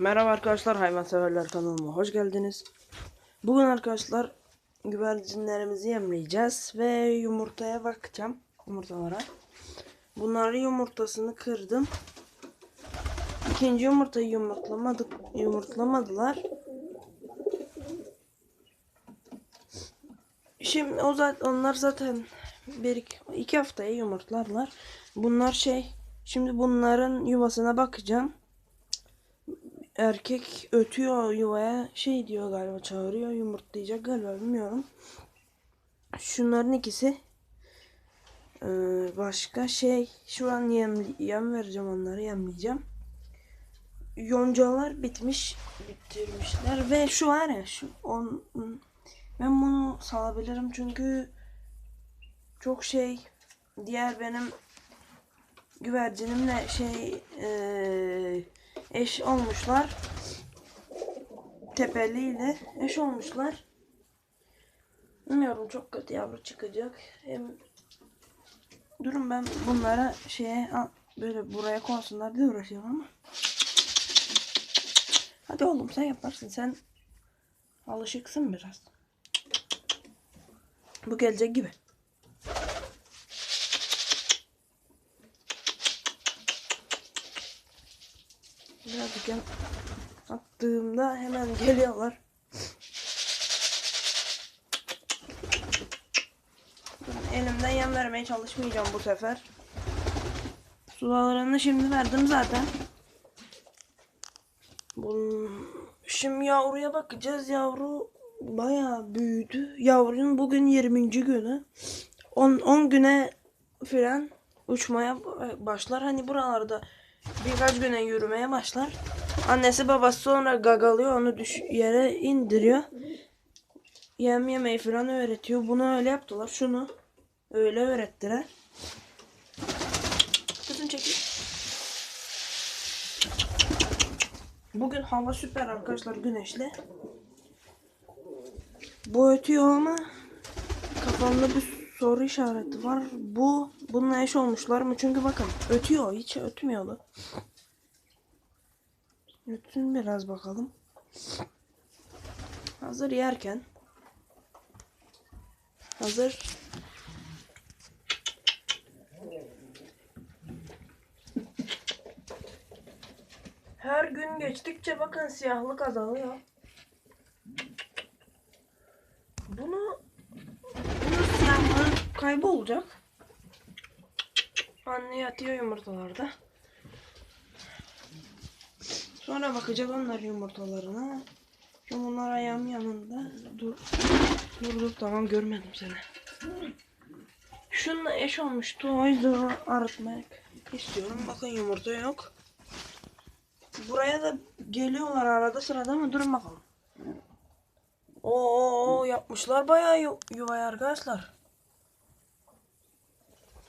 Merhaba arkadaşlar hayvanseverler kanalıma hoş geldiniz. Bugün arkadaşlar güvercinlerimizi yemleyeceğiz ve yumurtaya bakacağım yumurtalara. Bunları yumurtasını kırdım. İkinci yumurtayı yumurtlamadık, yumurtlamadılar. Şimdi o zaten onlar zaten bir iki, iki haftaya yumurtlarlar. Bunlar şey şimdi bunların yuvasına bakacağım erkek ötüyor yuvaya şey diyor galiba çağırıyor yumurtlayacak galiba bilmiyorum. Şunların ikisi Ee, başka şey şu an yem, yem vereceğim onları yemleyeceğim. Yoncalar bitmiş bitirmişler ve şu var ya şu on ben bunu salabilirim çünkü çok şey diğer benim güvercinimle şey eee eş olmuşlar. Tepeli ile eş olmuşlar. Bilmiyorum çok kötü yavru çıkacak. Hem durun ben bunlara şeye böyle buraya konsunlar diye uğraşıyorum ama. Hadi oğlum sen yaparsın. Sen alışıksın biraz. Bu gelecek gibi. Yan attığımda hemen geliyorlar. Elimden yem vermeye çalışmayacağım bu sefer. Sularını şimdi verdim zaten. Bunun... Şimdi yavruya bakacağız. Yavru bayağı büyüdü. Yavrunun bugün 20. günü. 10, 10 güne filan uçmaya başlar. Hani buralarda birkaç güne yürümeye başlar. Annesi babası sonra gagalıyor onu düş yere indiriyor. Yem yemeyi falan öğretiyor. Bunu öyle yaptılar. Şunu öyle öğrettiler. Kızım çekil. Bugün hava süper arkadaşlar güneşli. Bu ötüyor ama kafamda bir soru işareti var. Bu bununla eş olmuşlar mı? Çünkü bakın ötüyor. Hiç ötmüyordu. Ötsün biraz bakalım. Hazır yerken hazır her gün geçtikçe bakın siyahlık azalıyor. Bunu bunun siyahlığı kaybolacak. Anne yatıyor yumurtalarda. Sonra bakacağız onlar yumurtalarına. Şu bunlar ayağım yanında. Dur. Dur dur tamam görmedim seni. Şununla eş olmuştu. O yüzden arıtmak istiyorum. Bakın yumurta yok. Buraya da geliyorlar arada sırada ama durun bakalım. Oo yapmışlar bayağı yu yuvayı arkadaşlar.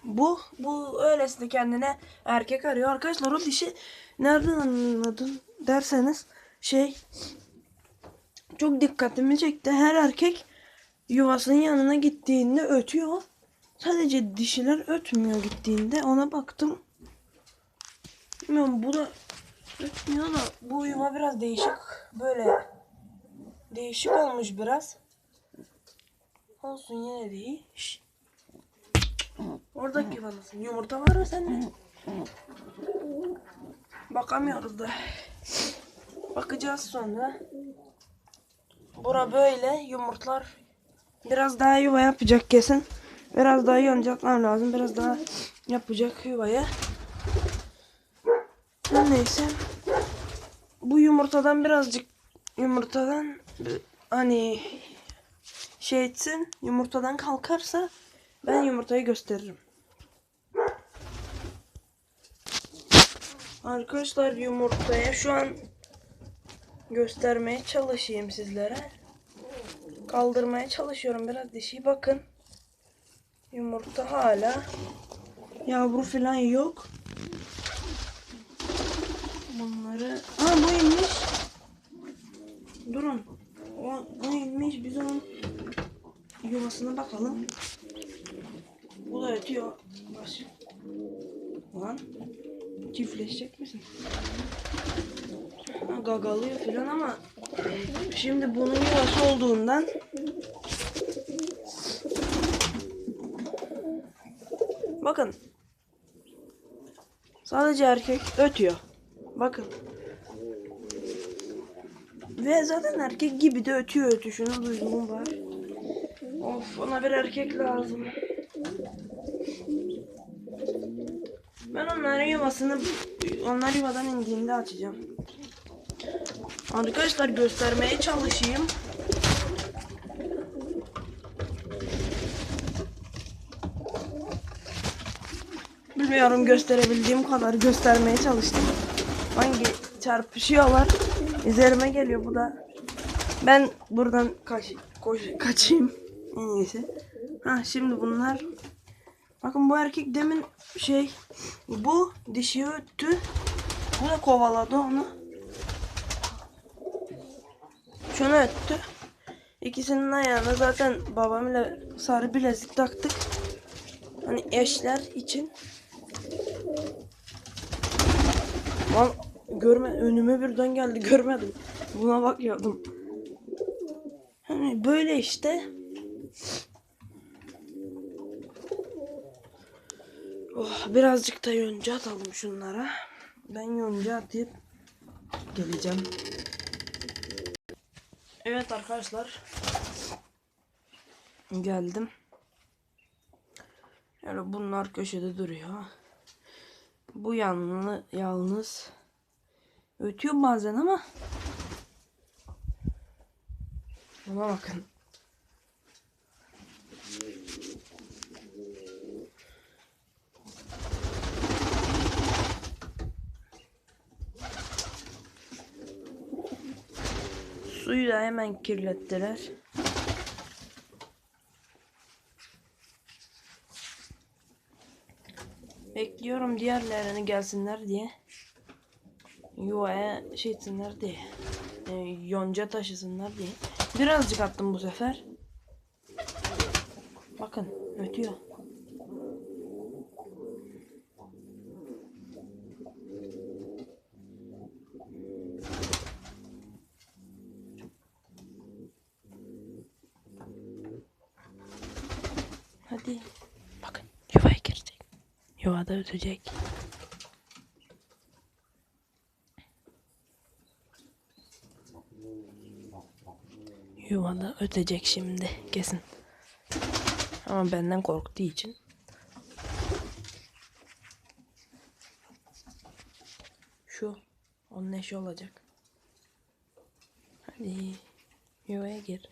Bu bu öylesine kendine erkek arıyor. Arkadaşlar o dişi nereden anladın derseniz şey çok dikkatimi çekti. Her erkek yuvasının yanına gittiğinde ötüyor. Sadece dişiler ötmüyor gittiğinde. Ona baktım. Bilmiyorum bu da ötmüyor da bu yuva biraz değişik. Böyle değişik olmuş biraz. Olsun yine de iyi. Oradaki yuvadasın. Yumurta var mı sende? Bakamıyoruz da. Bakacağız sonra. Bura böyle yumurtlar biraz daha yuva yapacak kesin. Biraz daha yoncaklar lazım. Biraz daha yapacak yuvaya. Neyse. Bu yumurtadan birazcık yumurtadan hani şey etsin yumurtadan kalkarsa ben yumurtayı gösteririm. Arkadaşlar yumurtaya şu an göstermeye çalışayım sizlere. Kaldırmaya çalışıyorum biraz dişi bakın. Yumurta hala yavru falan yok. Bunları Aa bu inmiş. Durun. O, o inmiş biz onun yuvasına bakalım. Bu da ötüyor. Başı. Lan. Çiftleşecek misin? Ha, gagalıyor falan ama şimdi bunun yuvası olduğundan bakın sadece erkek ötüyor. Bakın. Ve zaten erkek gibi de ötüyor ötüşünü duyduğum var. Of ona bir erkek lazım. Ben onların yuvasını onlar yuvadan indiğinde açacağım. Arkadaşlar göstermeye çalışayım. Bilmiyorum gösterebildiğim kadar göstermeye çalıştım. Hangi çarpışıyorlar. Üzerime geliyor bu da. Ben buradan kaç, koş, kaçayım en iyisi. Ha şimdi bunlar. Bakın bu erkek demin şey bu dişi öttü. Bu da kovaladı onu. Şunu öttü. İkisinin ayağına zaten babamla sarı bilezik taktık. Hani eşler için. Lan görme önüme birden geldi görmedim. Buna bakıyordum. Hani böyle işte. Oh, birazcık da yonca atalım şunlara. Ben yonca atıp geleceğim. Evet arkadaşlar. Geldim. Yani bunlar köşede duruyor. Bu yanlı, yalnız ötüyor bazen ama Buna bakın. Suyu da hemen kirlettiler. Bekliyorum diğerlerini gelsinler diye. Yuvaya şey etsinler diye. E, yonca taşısınlar diye. Birazcık attım bu sefer. Bakın ötüyor. Hadi. Bakın yuvaya girecek. Yuvada ötecek. Yuvada ötecek şimdi kesin. Ama benden korktuğu için. Şu. Onun eşi olacak. Hadi. Yuvaya gir.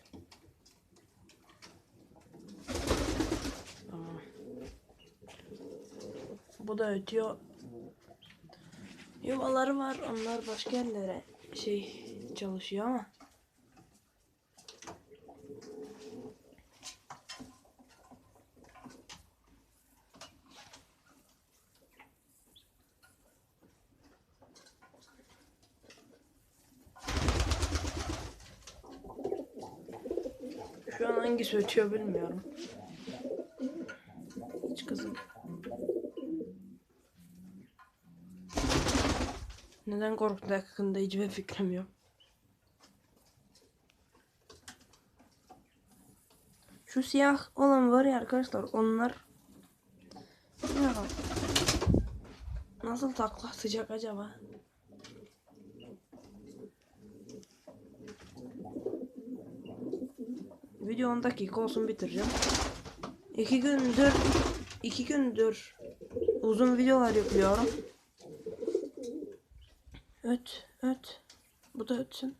Tamam. Bu da ötüyor. Yuvaları var. Onlar başka yerlere şey çalışıyor ama. Şu an hangisi ötüyor bilmiyorum. Neden korktu hakkında hiçbir fikrim yok. Şu siyah olan var ya arkadaşlar onlar Bilmiyorum. Nasıl takla atacak acaba? Video 10 dakika olsun bitireceğim. İki gündür iki gündür uzun videolar yapıyorum. Öt, öt. Bu da ötsün.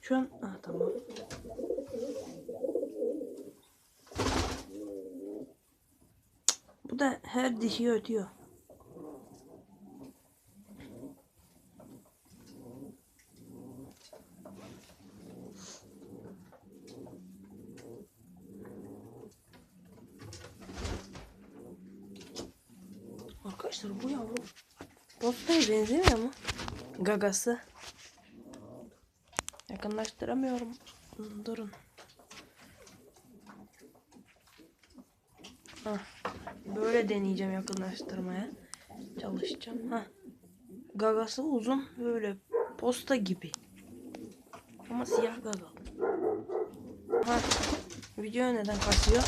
Şu an, ah tamam. Bu da her dişi ötüyor. Arkadaşlar bu yavru postaya benzemiyor mu? Gagası. Yakınlaştıramıyorum. Durun. Ah, Böyle deneyeceğim yakınlaştırmaya. Çalışacağım. Ha. Gagası uzun böyle posta gibi. Ama siyah gaga. Ha. Video neden kasıyor?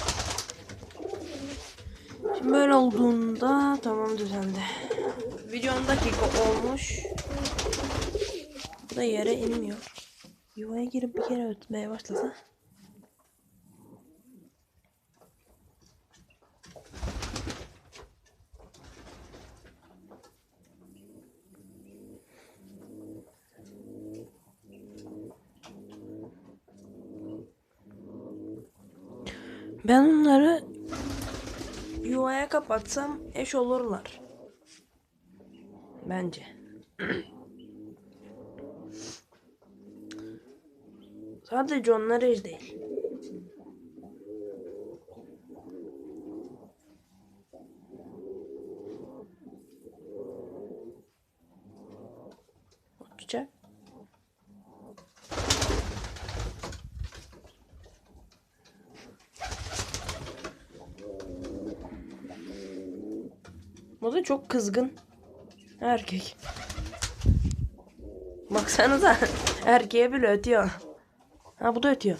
Böyle olduğunda tamam düzeldi. Video 10 dakika olmuş. Bu da yere inmiyor. Yuvaya girip bir kere ötmeye başlasa. Ben onları yuvaya kapatsam eş olurlar. Bence. Sadece onlar eş değil. Bu da çok kızgın. Erkek. Baksanıza. Erkeğe bile ötüyor. Ha bu da ötüyor.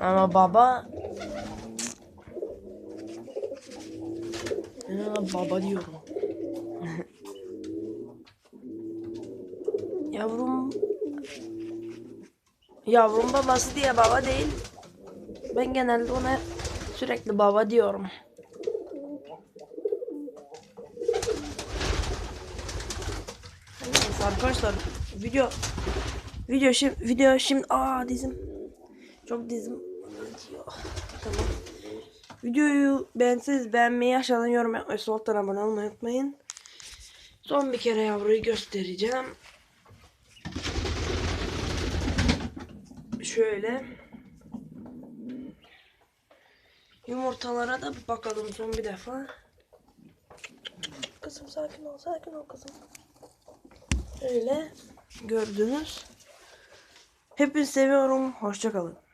Ama baba ona baba diyorum. Yavrum Yavrum babası diye baba değil. Ben genelde ona sürekli baba diyorum. Arkadaşlar video video şimdi video şimdi aa dizim çok dizim. Tamam. Videoyu beğenseniz beğenmeyi aşağıdan yorum yapmayı sol abone olmayı unutmayın. Son bir kere yavruyu göstereceğim. Şöyle. Yumurtalara da bir bakalım son bir defa. Kızım sakin ol, sakin ol kızım. Öyle gördünüz. Hepinizi seviyorum. Hoşça kalın.